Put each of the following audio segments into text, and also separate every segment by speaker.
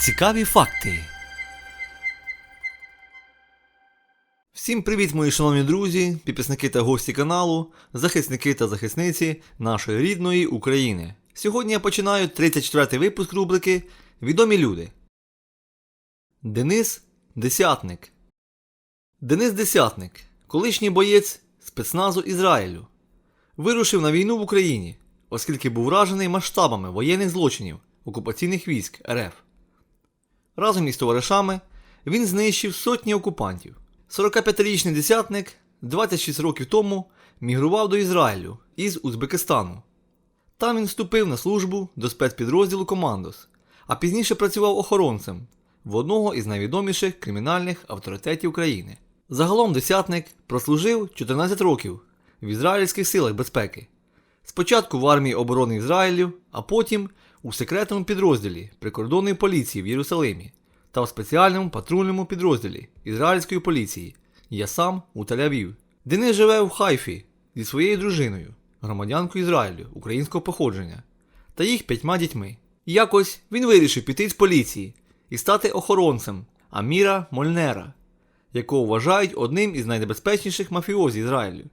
Speaker 1: Цікаві факти. Всім привіт, мої шановні друзі, підписники та гості каналу, захисники та захисниці нашої рідної України. Сьогодні я починаю 34-й випуск рубрики Відомі люди. Денис Десятник. Денис Десятник, колишній боєць спецназу Ізраїлю, вирушив на війну в Україні, оскільки був вражений масштабами воєнних злочинів окупаційних військ РФ. Разом із товаришами він знищив сотні окупантів. 45-річний десятник 26 років тому мігрував до Ізраїлю із Узбекистану. Там він вступив на службу до спецпідрозділу Командос, а пізніше працював охоронцем в одного із найвідоміших кримінальних авторитетів країни. Загалом десятник прослужив 14 років в ізраїльських силах безпеки. Спочатку в армії оборони Ізраїлю, а потім у секретному підрозділі прикордонної поліції в Єрусалимі та в спеціальному патрульному підрозділі ізраїльської поліції Ясам у Тель-Авів. Денис живе в Хайфі зі своєю дружиною, громадянкою Ізраїлю українського походження, та їх п'ятьма дітьми. Якось він вирішив піти з поліції і стати охоронцем Аміра Мольнера, якого вважають одним із найнебезпечніших мафіозів Ізраїлю.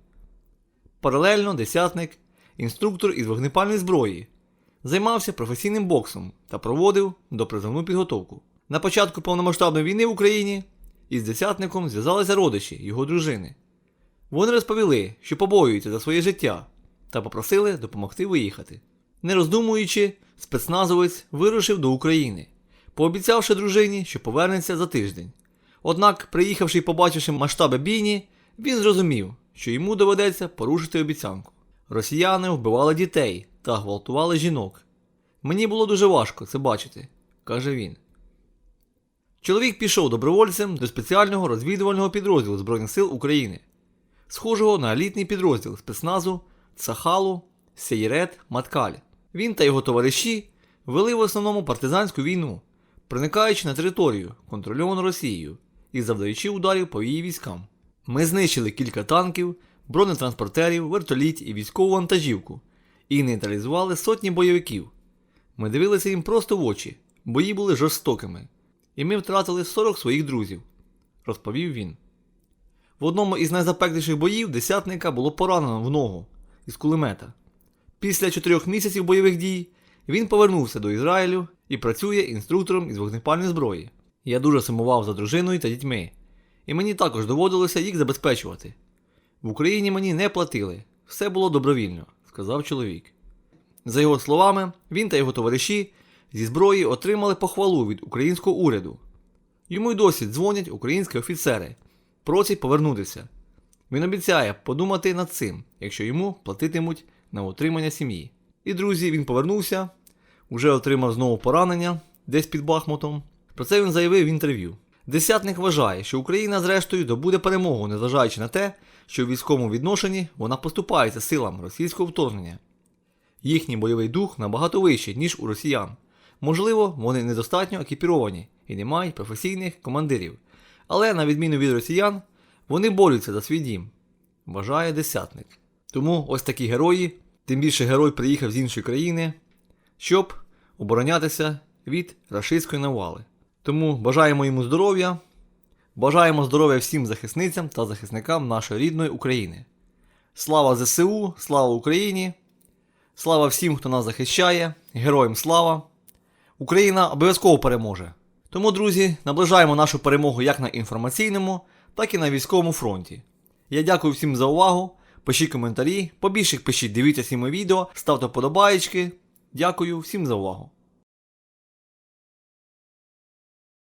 Speaker 1: Паралельно десятник, інструктор із вогнепальної зброї, займався професійним боксом та проводив допризовну підготовку. На початку повномасштабної війни в Україні із десятником зв'язалися родичі його дружини. Вони розповіли, що побоюються за своє життя та попросили допомогти виїхати. Не роздумуючи, спецназовець вирушив до України, пообіцявши дружині, що повернеться за тиждень. Однак, приїхавши і побачивши масштаби бійні, він зрозумів, що йому доведеться порушити обіцянку. Росіяни вбивали дітей та гвалтували жінок. Мені було дуже важко це бачити, каже він. Чоловік пішов добровольцем до спеціального розвідувального підрозділу Збройних сил України, схожого на елітний підрозділ спецназу Цахалу Сейрет Маткаль. Він та його товариші вели в основному партизанську війну, проникаючи на територію, контрольовану Росією, і завдаючи ударів по її військам. Ми знищили кілька танків, бронетранспортерів, вертоліт і військову вантажівку і нейтралізували сотні бойовиків. Ми дивилися їм просто в очі, бої були жорстокими, і ми втратили 40 своїх друзів, розповів він. В одному із найзапекліших боїв десятника було поранено в ногу із кулемета. Після чотирьох місяців бойових дій він повернувся до Ізраїлю і працює інструктором із вогнепальної зброї. Я дуже сумував за дружиною та дітьми, і мені також доводилося їх забезпечувати. В Україні мені не платили, все було добровільно, сказав чоловік. За його словами, він та його товариші зі зброї отримали похвалу від українського уряду. Йому й досі дзвонять українські офіцери, просять повернутися. Він обіцяє подумати над цим, якщо йому платитимуть на утримання сім'ї. І друзі, він повернувся, уже отримав знову поранення десь під Бахмутом. Про це він заявив в інтерв'ю. Десятник вважає, що Україна зрештою добуде перемогу, незважаючи на те, що в військовому відношенні вона поступається силам російського вторгнення. Їхній бойовий дух набагато вищий, ніж у росіян. Можливо, вони недостатньо екіпіровані і не мають професійних командирів. Але, на відміну від росіян, вони борються за свій дім, вважає десятник. Тому ось такі герої, тим більше герой приїхав з іншої країни, щоб оборонятися від рашистської навали. Тому бажаємо йому здоров'я, бажаємо здоров'я всім захисницям та захисникам нашої рідної України. Слава ЗСУ, слава Україні! Слава всім, хто нас захищає, героям слава! Україна обов'язково переможе. Тому, друзі, наближаємо нашу перемогу як на інформаційному, так і на військовому фронті. Я дякую всім за увагу. Пишіть коментарі, побільше пишіть, дивіться всі мої відео, ставте вподобаєчки. Дякую всім за увагу.